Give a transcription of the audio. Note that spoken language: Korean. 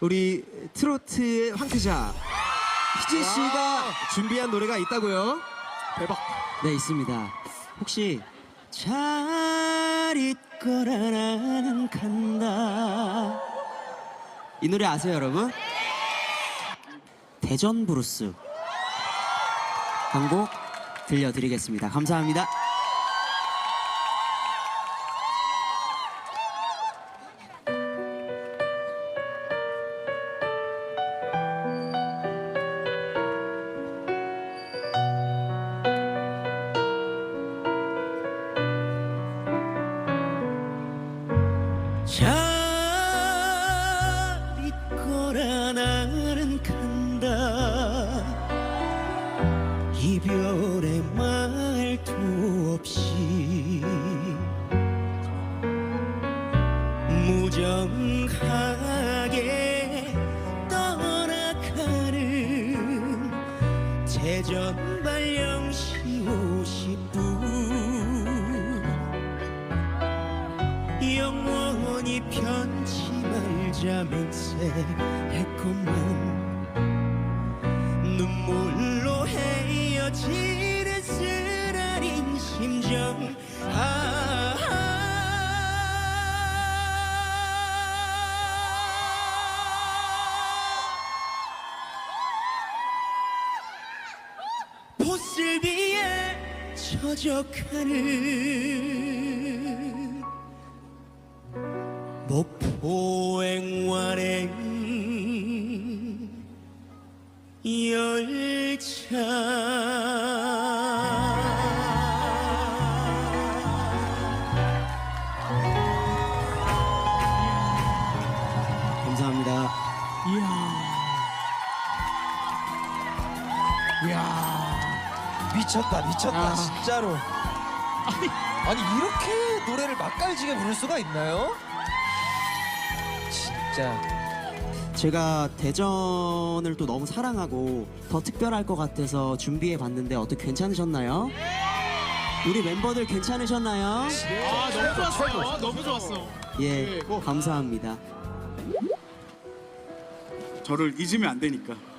우리 트로트의 황태자 희진 씨가 준비한 노래가 있다고요? 대박. 네 있습니다. 혹시 잘 있거라 나는 간다 이 노래 아세요 여러분? 대전 브루스 한곡 들려드리겠습니다. 감사합니다. 잘 있거라 나는 간다. 이별의 말도 없이 무정하게 떠나가는 대전 발령시 50분 말자 맹세했건만 눈물로 헤어지는 쓰라린 심정. 아 보슬 위에 처져가는 목포행완행 열차 감사합니다. 이야. 이야. 미쳤다 미쳤다 아. 진짜로 아니 이렇게 노래를 맛깔지게 부를 수가 있나요? 진짜 제가 대전을 또 너무 사랑하고 더 특별할 것 같아서 준비해 봤는데 어떻게 괜찮으셨나요? 우리 멤버들 괜찮으셨나요? 아 너무 좋았어요. 너무 좋았어. 예. 감사합니다. 저를 잊으면 안 되니까. 네.